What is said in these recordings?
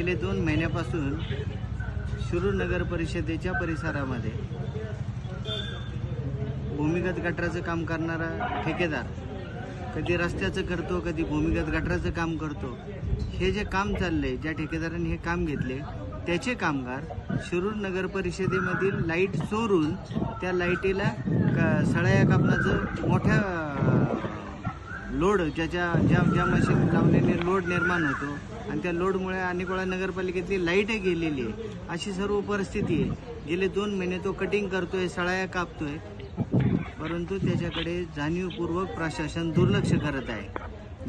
गेले दोन महिन्यापासून शिरूर नगर परिषदेच्या परिसरामध्ये भूमिगत गटाराचं काम करणारा ठेकेदार कधी रस्त्याचं करतो कधी भूमिगत गटाराचं काम करतो हे जे काम चाललंय ज्या ठेकेदाराने हे काम घेतले त्याचे कामगार शिरूर नगर परिषदेमधील लाइट चोरून त्या लाईटीला क सळया कापण्याचं मोठ्या लोड ज्याच्या ज्या ज्या मशीन लावल्याने लोड निर्माण होतो आणि त्या लोडमुळे अनेक वेळा नगरपालिकेतली लाईटही गेलेली आहे. अशी सर्व परिस्थिती आहे. गेले दोन महिने तो कटिंग करतोय सळाया कापतोय. परंतु त्याच्याकडे जाणीवपूर्वक प्रशासन दुर्लक्ष करत आहे.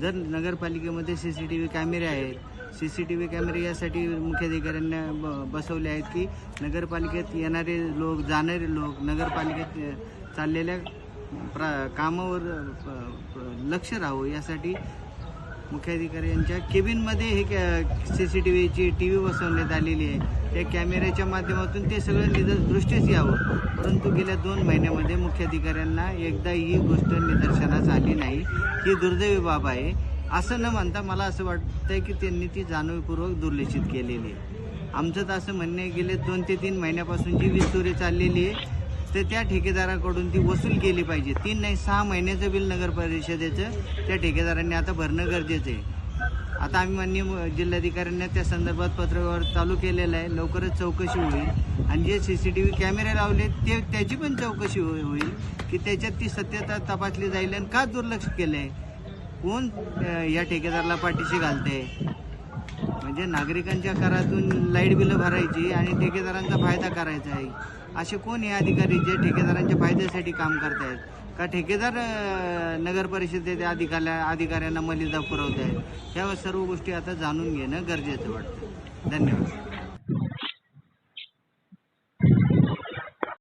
जर नगरपालिकेमध्ये सी सी टी व्ही कॅमेरे आहेत सी सी टी व्ही कॅमेरे यासाठी मुख्याधिकाऱ्यांना ब बसवले आहेत की नगरपालिकेत येणारे लोक जाणारे लोक नगरपालिकेत चाललेल्या प्रा कामावर लक्ष राहावं. यासाठी मुख्याधिकाऱ्यांच्या केबिनमध्ये हे सी सी टी व्हीची टी व्ही बसवण्यात आलेली आहे. त्या कॅमेऱ्याच्या माध्यमातून ते सगळं निद यावं. परंतु गेल्या दोन महिन्यामध्ये मुख्याधिकाऱ्यांना एकदा ही गोष्ट निदर्शनास आली नाही. ही दुर्दैवी बाब आहे. असं न म्हणता मला असं वाटतंय की त्यांनी ती जाणीवपूर्वक दुर्लक्षित केलेली आहे. आमचं तर असं म्हणणे गेले दोन ते तीन महिन्यापासून जी वीज चोरी चाललेली आहे तर त्या ठेकेदाराकडून ती वसूल केली पाहिजे. तीन नाही सहा महिन्याचं बिल नगर परिषदेचं त्या ठेकेदारांनी आता भरणं गरजेचं आहे. आता आम्ही माननीय जिल्हाधिकाऱ्यांना त्या संदर्भात पत्रव्यवहार चालू केलेला आहे. लवकरच चौकशी होईल. आणि जे सी सी टी व्ही कॅमेरे लावले ते त्याची पण चौकशी होई- होईल की त्याच्यात ती सत्यता तपासली जाईल आणि का दुर्लक्ष केलं आहे कोण या ठेकेदाराला पाठीशी घालते म्हणजे नागरिकांच्या करातून लाइट बिलं भरायची आणि ठेकेदारांचा फायदा करायचा आहे. असे कोण हे अधिकारी जे ठेकेदारांच्या फायद्यासाठी काम करतायत? का ठेकेदार नगर परिषदेच्या अधिकाऱ्या अधिकाऱ्यांना मलिदा पुरवत आहेत ह्या सर्व गोष्टी आता जाणून घेणं गरजेचं वाटतं. धन्यवाद.